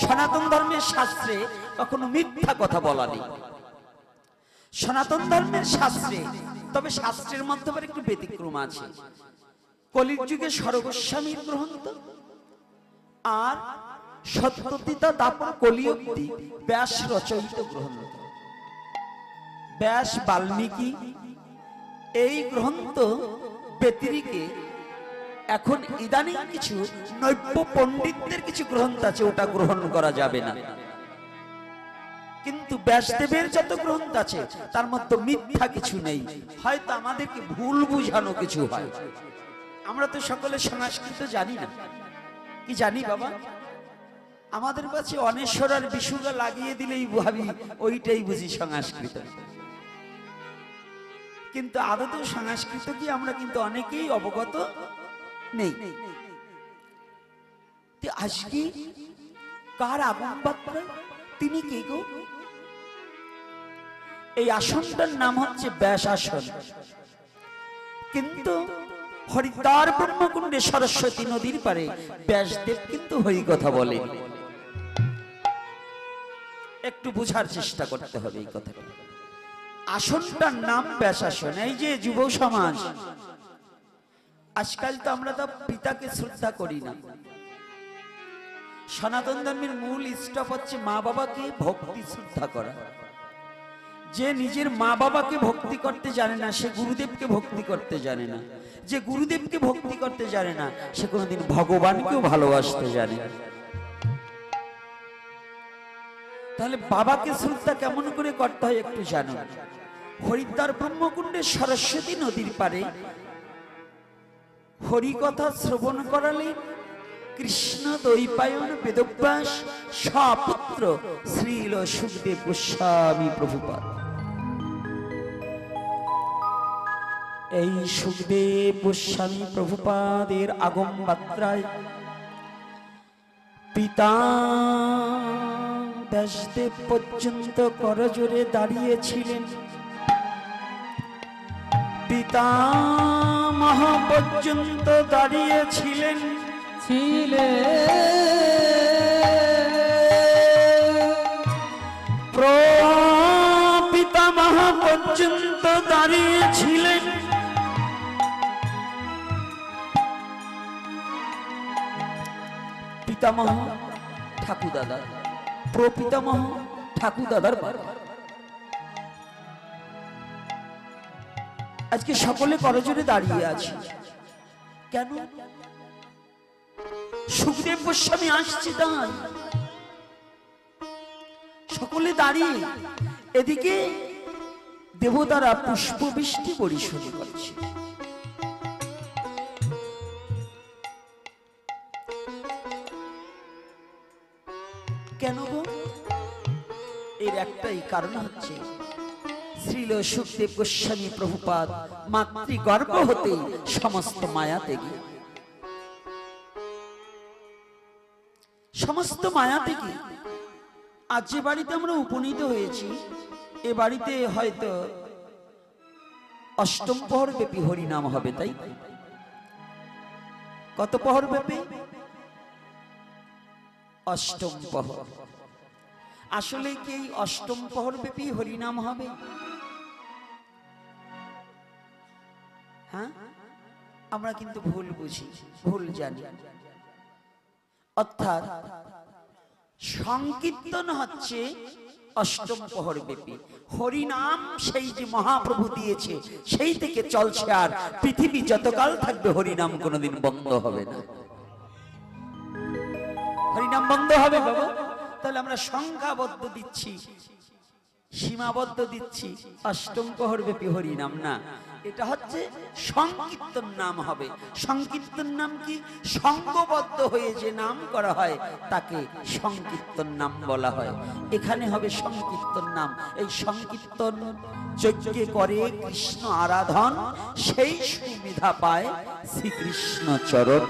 সনাতন ধর্মের শাস্ত্রে কখনো মিথ্যা কথা বলা নেই। সনাতন ধর্মের শাস্ত্রে, তবে শাস্ত্রের মধ্যে একটু ব্যতিক্রম আছে। কলির যুগে সর্বস্বামীর গ্রন্থ আর সত্যতিতা দাপন কলিয়ক্তি ব্যাস রচয়িত গ্রন্থ ব্যাস বাল্মীকি, এই গ্রন্থ ব্যতিরিকে এখন ইদানিং কিছু নৈব্য পণ্ডিতদের কিছু গ্রন্থ আছে, ওটা গ্রহণ করা যাবে না। কিন্তু ব্যাসদেবের যত গ্রন্থ আছে, তার মধ্যে মিথ্যা কিছু নেই। হয়তো আমাদেরকে ভুল বুঝানো কিছু হয়। আমরা তো সকলে সংস্কৃত জানি না। কি জানি বাবা? আমাদের কাছে অনেশ্বর আর বিশুরা লাগিয়ে দিলেই ভাবি, ওইটাই বুঝি সংস্কৃত। কিন্তু আদত সংস্কৃত কি আমরা কিন্তু অনেকেই অবগত নেই। আজকে কার আগম পাত্র তিনি কে গো? এই আসনটার নাম হচ্ছে ব্যাস আসন কিন্তু হরিদ্বার ব্রহ্মকুণ্ডে সরস্বতী নদীর পারে ব্যাসদেব কিন্তু হরি কথা বলেন একটু বুঝার চেষ্টা করতে হবে এই কথাটা। আসনটার নাম ব্যাস আসন এই যে যুব সমাজ আজকাল তো আমরা তো পিতাকে শ্রদ্ধা করি না। সনাতন ধর্মের মূল স্টপ হচ্ছে মা বাবাকে ভক্তি শ্রদ্ধা করা। যে নিজের মা বাবাকে ভক্তি করতে জানে না, সে গুরুদেবকে ভক্তি করতে জানে না। যে গুরুদেবকে ভক্তি করতে জানে না, সে কোনোদিন ভগবানকেও ভালোবাসতে জানে তাহলে বাবাকে শ্রদ্ধা কেমন করে করতে হয় একটু জানো। হরিদ্বার ব্রহ্মকুণ্ডে সরস্বতী নদীর পারে হরিকথা শ্রবণ করালে কৃষ্ণ দৈপায়ন বেদব্যাস সপুত্র শ্রীল সুখদেব গোস্বামী প্রভুপাদ। এই সুখদেব গোস্বামী প্রভুপাদের আগম মাত্রায় পিতা ব্যাসদেব পর্যন্ত করজোরে দাঁড়িয়েছিলেন। পিতা মহা পর্যন্ত দাঁড়িয়েছিলেন। ছিলে পিতা মহা পর্যন্ত দাঁড়িয়েছিলেন। পিতামহ ঠাকুর দাদা প্রপিতামহ ঠাকুর দাদার বাবা। আজকে সকলে করজোরে দাঁড়িয়ে আছি। কেন? সুখদেব গোস্বামী আসছে তাই। সকলে দাঁড়িয়ে এদিকে দেবতারা পুষ্প বৃষ্টি পরিশোধ করছে। কেন গো? এর একটাই কারণ হচ্ছে শ্রীল সুখদেব গোস্বামী প্রভুপাদ, মাতৃগর্ভ হতে সমস্ত মায়া ত্যাগী সমস্ত মায়া থেকে আজ যে বাড়িতে আমরা উপনীত হয়েছি, এ বাড়িতে হয়তো অষ্টম পহর ব্যাপী হরিনাম হবে, তাই কত পহর ব্যাপী অষ্টম পহর। আসলে কি অষ্টম পহর ব্যাপী হরিনাম হবে? হ্যাঁ? আমরা কিন্তু ভুল বুঝি, ভুল জানি। অর্থাৎ সংকীর্তন হচ্ছে অষ্টম প্রহর ব্যাপী। হরিনাম সেই যে মহাপ্রভু দিয়েছে, সেই থেকে চলছে আর পৃথিবী যতকাল থাকবে হরিনাম কোনোদিন বন্ধ হবে না। হরিনাম বন্ধ হবে বাবা। তাহলে আমরা সংখ্যাবদ্ধ দিচ্ছি। সীমাবদ্ধ দিচ্ছি। অষ্টম প্রহর ব্যাপী হরিনাম না। এটা হচ্ছে সংকীর্তন নাম হবে। সংকীর্তন নাম কি? সঙ্গবদ্ধ হয়ে যে নাম করা হয়, তাকে সংকীর্তন নাম বলা হয়। এখানে হবে সংকীর্তন নাম। এই সংকীর্তন যজ্ঞে করে কৃষ্ণ আরাধন, সেই সুবিধা পায় শ্রীকৃষ্ণ চরণ।